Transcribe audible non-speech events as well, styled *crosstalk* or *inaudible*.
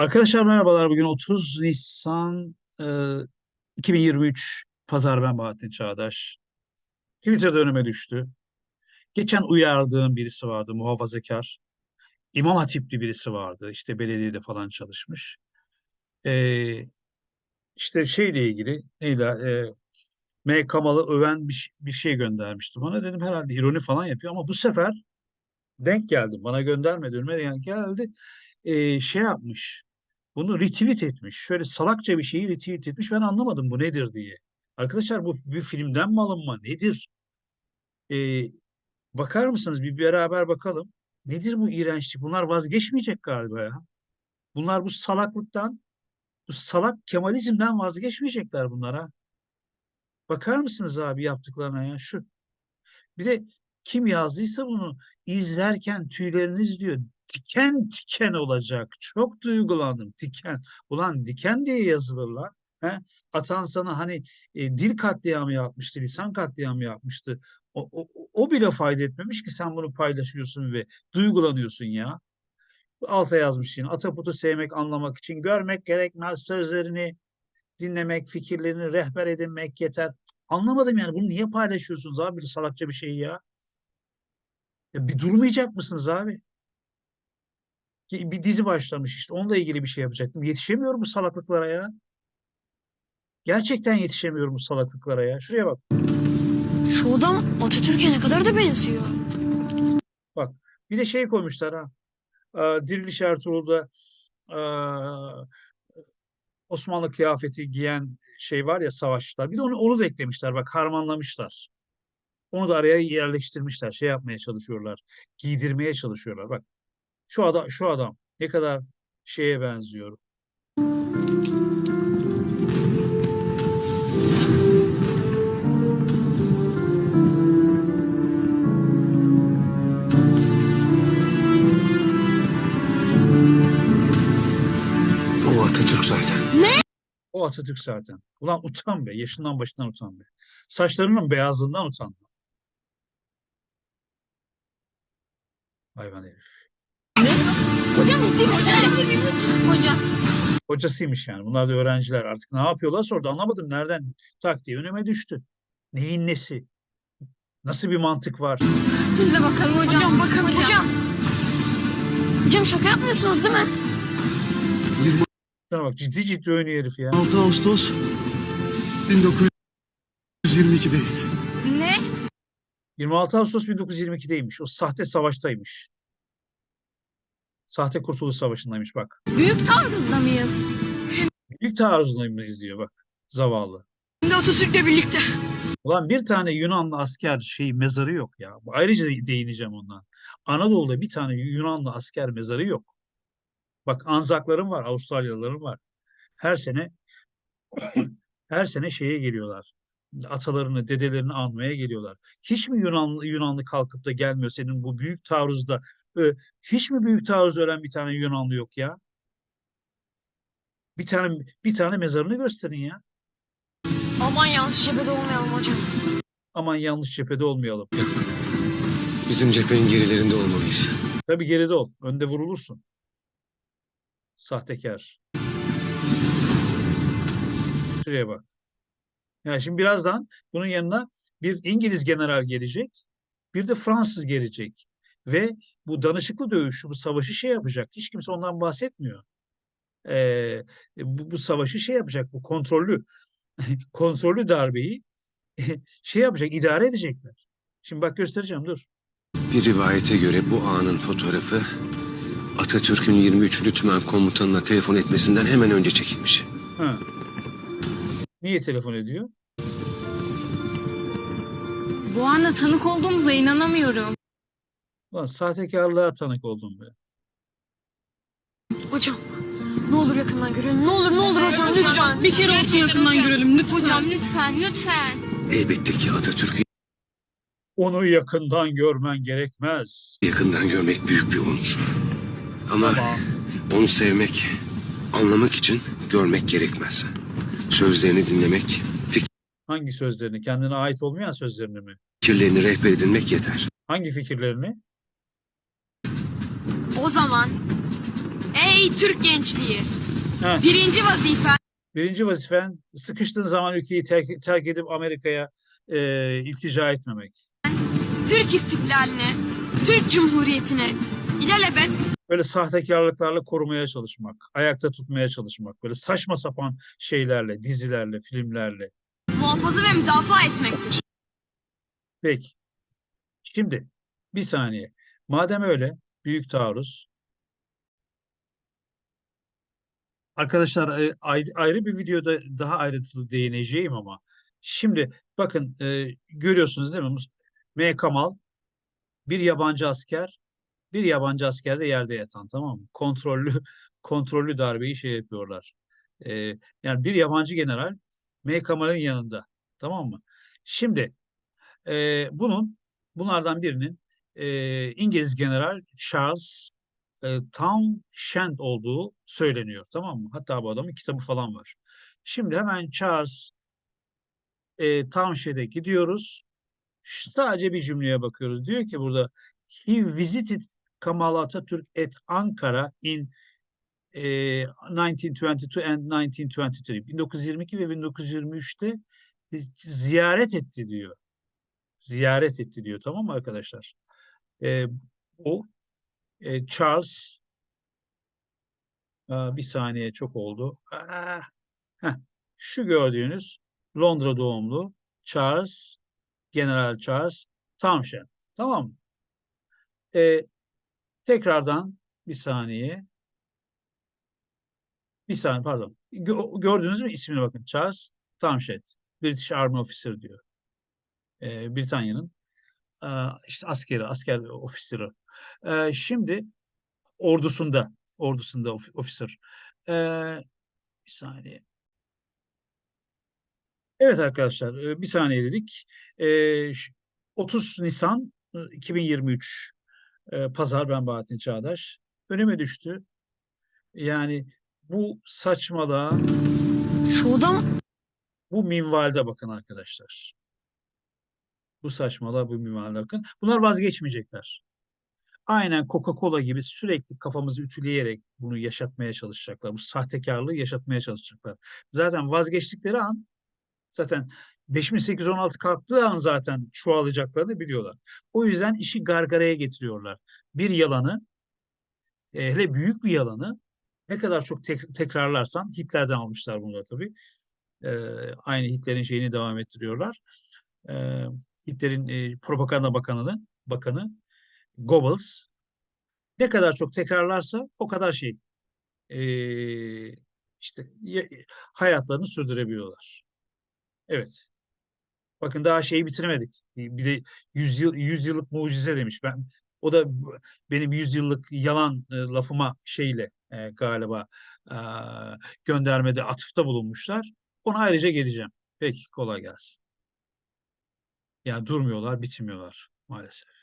Arkadaşlar merhabalar. Bugün 30 Nisan e, 2023 Pazar ben Bahattin Çağdaş. Twitter'da önüme düştü. Geçen uyardığım birisi vardı, muhafazakar. İmam Hatipli birisi vardı. İşte belediyede falan çalışmış. E, işte şeyle ilgili neydi? E, M. Kamal'ı öven bir, bir şey göndermişti bana. Dedim herhalde ironi falan yapıyor ama bu sefer denk geldim. Bana göndermedi, önüme yani geldi. E, şey yapmış. Bunu retweet etmiş. Şöyle salakça bir şeyi retweet etmiş. Ben anlamadım bu nedir diye. Arkadaşlar bu bir filmden mi alınma? Nedir? Ee, bakar mısınız? Bir beraber bakalım. Nedir bu iğrençlik? Bunlar vazgeçmeyecek galiba ya. Bunlar bu salaklıktan, bu salak Kemalizmden vazgeçmeyecekler bunlar ha. Bakar mısınız abi yaptıklarına ya? Şu. Bir de kim yazdıysa bunu izlerken tüyleriniz diyor diken diken olacak. Çok duygulandım. Diken. Ulan diken diye yazılırlar. He? Atan sana hani e, dil katliamı yapmıştı, lisan katliamı yapmıştı. O, o, o bile fayda etmemiş ki sen bunu paylaşıyorsun ve duygulanıyorsun ya. Alta yazmış yine. Ataputu sevmek, anlamak için görmek gerekmez sözlerini dinlemek, fikirlerini rehber edinmek yeter. Anlamadım yani bunu niye paylaşıyorsunuz abi bir salakça bir şeyi ya? Ya bir durmayacak mısınız abi? Bir dizi başlamış işte onunla ilgili bir şey yapacaktım. Yetişemiyorum bu salaklıklara ya. Gerçekten yetişemiyorum bu salaklıklara ya. Şuraya bak. Şu adam Atatürk'e ne kadar da benziyor. Bir de şey koymuşlar ha. Aa, Diriliş Ertuğrul'da aa, Osmanlı kıyafeti giyen şey var ya savaşçılar. Bir de onu, onu da eklemişler. Bak harmanlamışlar. Onu da araya yerleştirmişler. Şey yapmaya çalışıyorlar. Giydirmeye çalışıyorlar. Bak şu adam şu adam ne kadar şeye benziyor. O Atatürk zaten. O Atatürk zaten. Ulan utan be. Yaşından başından utan be. Saçlarının beyazlığından utan. Hayvan herif. Hocam ciddi misin? Hocam. Hocasıymış yani. Bunlar da öğrenciler. Artık ne yapıyorlar sordu. Anlamadım nereden tak diye önüme düştü. Neyin nesi? Nasıl bir mantık var? Biz de bakalım hocam. Hocam bakalım hocam. Hocam şaka yapmıyorsunuz değil mi? Şuna bak ciddi ciddi oynuyor herif ya. 6 Ağustos 1922'deyiz. Ne? 26 Ağustos 1922'deymiş. O sahte savaştaymış. Sahte Kurtuluş Savaşı'ndaymış bak. Büyük taarruzda mıyız? Büyük taarruzundayız diyor bak. Zavallı. Şimdi Atatürk'le birlikte. Ulan bir tane Yunanlı asker şey mezarı yok ya. Ayrıca de- değineceğim ondan. Anadolu'da bir tane Yunanlı asker mezarı yok. Bak Anzaklarım var, Avustralyalılarım var. Her sene her sene şeye geliyorlar. Atalarını, dedelerini anmaya geliyorlar. Hiç mi Yunanlı Yunanlı kalkıp da gelmiyor senin bu büyük taarruzda? Ö, hiç mi büyük taarruz ölen bir tane Yunanlı yok ya? Bir tane bir tane mezarını gösterin ya. Aman yanlış cephede olmayalım hocam. Aman yanlış cephede olmayalım. Bizim cephenin gerilerinde olmalıyız. Tabii geride ol. Önde vurulursun. Sahtekar. Şuraya bak. Yani şimdi birazdan bunun yanına bir İngiliz general gelecek. Bir de Fransız gelecek. Ve bu danışıklı dövüşü, bu savaşı şey yapacak. Hiç kimse ondan bahsetmiyor. Ee, bu, bu savaşı şey yapacak. Bu kontrollü *laughs* kontrollü darbeyi *laughs* şey yapacak, idare edecekler. Şimdi bak göstereceğim dur. Bir rivayete göre bu anın fotoğrafı Atatürk'ün 23. Tümen komutanına telefon etmesinden hemen önce çekilmiş. Ha. Niye telefon ediyor? Bu ana tanık olduğumuza inanamıyorum. Ulan sahtekarlığa tanık oldum be. Hocam ne olur yakından görelim. Ne olur ne olur hocam lütfen. Bir kere olsun yakından görelim lütfen. Hocam lütfen lütfen. Elbette ki Atatürk'ü Onu yakından görmen gerekmez. yakından görmek büyük bir onur. Ama Ama onu sevmek, anlamak için görmek gerekmez. Sözlerini dinlemek, hangi sözlerini? Kendine ait olmayan sözlerini mi? fikirlerini rehber edinmek yeter. Hangi fikirlerini? O zaman Ey Türk gençliği! Heh. Birinci vazifen Birinci vazifen sıkıştığın zaman ülkeyi terk, terk edip Amerika'ya e, iltica etmemek. Türk istiklaline, Türk Cumhuriyeti'ne ilelebet Böyle sahtekarlıklarla korumaya çalışmak, ayakta tutmaya çalışmak, böyle saçma sapan şeylerle, dizilerle, filmlerle. muhafaza ve müdafaa etmektir. Peki. Şimdi bir saniye. Madem öyle büyük taarruz. Arkadaşlar e, ayrı, bir videoda daha ayrıntılı değineceğim ama şimdi bakın e, görüyorsunuz değil mi? M. Kamal bir yabancı asker bir yabancı asker de yerde yatan tamam mı? Kontrollü *laughs* kontrollü darbeyi şey yapıyorlar. E, yani bir yabancı general M. Kamal'in yanında tamam mı? Şimdi e, bunun bunlardan birinin e, İngiliz General Charles e, Townshend olduğu söyleniyor. Tamam mı? Hatta bu adamın kitabı falan var. Şimdi hemen Charles e, Townshend'e gidiyoruz. Sadece bir cümleye bakıyoruz. Diyor ki burada he visited Kemal Atatürk at Ankara in e, 1922 and 1923. 1922 ve 1923'te ziyaret etti diyor ziyaret etti diyor. Tamam mı arkadaşlar? Ee, o e, Charles Aa, bir saniye çok oldu. Aa, heh, şu gördüğünüz Londra doğumlu Charles General Charles Townshend. Tamam mı? Ee, tekrardan bir saniye. Bir saniye pardon. Gö- gördünüz mü ismine bakın. Charles Townshend. British Army Officer diyor. Ee, Britanya'nın İşte askeri, asker ofiseri. Ee, şimdi ordusunda, ordusunda of- officer. Ee, bir saniye. Evet arkadaşlar, e, bir saniye dedik. Ş- 30 Nisan e, 2023 e, Pazar ben Bahattin Çağdaş. Önüme düştü. Yani bu saçmalığa, Şu adam bu minvalde bakın arkadaşlar. Bu saçmalığa, bu minvalde bakın. Bunlar vazgeçmeyecekler. Aynen Coca-Cola gibi sürekli kafamızı ütüleyerek bunu yaşatmaya çalışacaklar. Bu sahtekarlığı yaşatmaya çalışacaklar. Zaten vazgeçtikleri an zaten 5816 kalktığı an zaten çoğalacaklarını biliyorlar. O yüzden işi gargaraya getiriyorlar. Bir yalanı e, hele büyük bir yalanı ne kadar çok tek- tekrarlarsan Hitler'den almışlar da tabii. E, aynı Hitler'in şeyini devam ettiriyorlar. E, Hitler'in e, propaganda bakanı bakanı Goebbels ne kadar çok tekrarlarsa o kadar şey eee, işte ya- hayatlarını sürdürebiliyorlar. Evet. Bakın daha şeyi bitiremedik. Bir de 100 yıl 100 yıllık mucize demiş. Ben o da benim 100 yıllık yalan e, lafıma şeyle e, galiba e, göndermede atıfta bulunmuşlar. Ona ayrıca geleceğim. Peki kolay gelsin. Ya durmuyorlar, bitmiyorlar maalesef.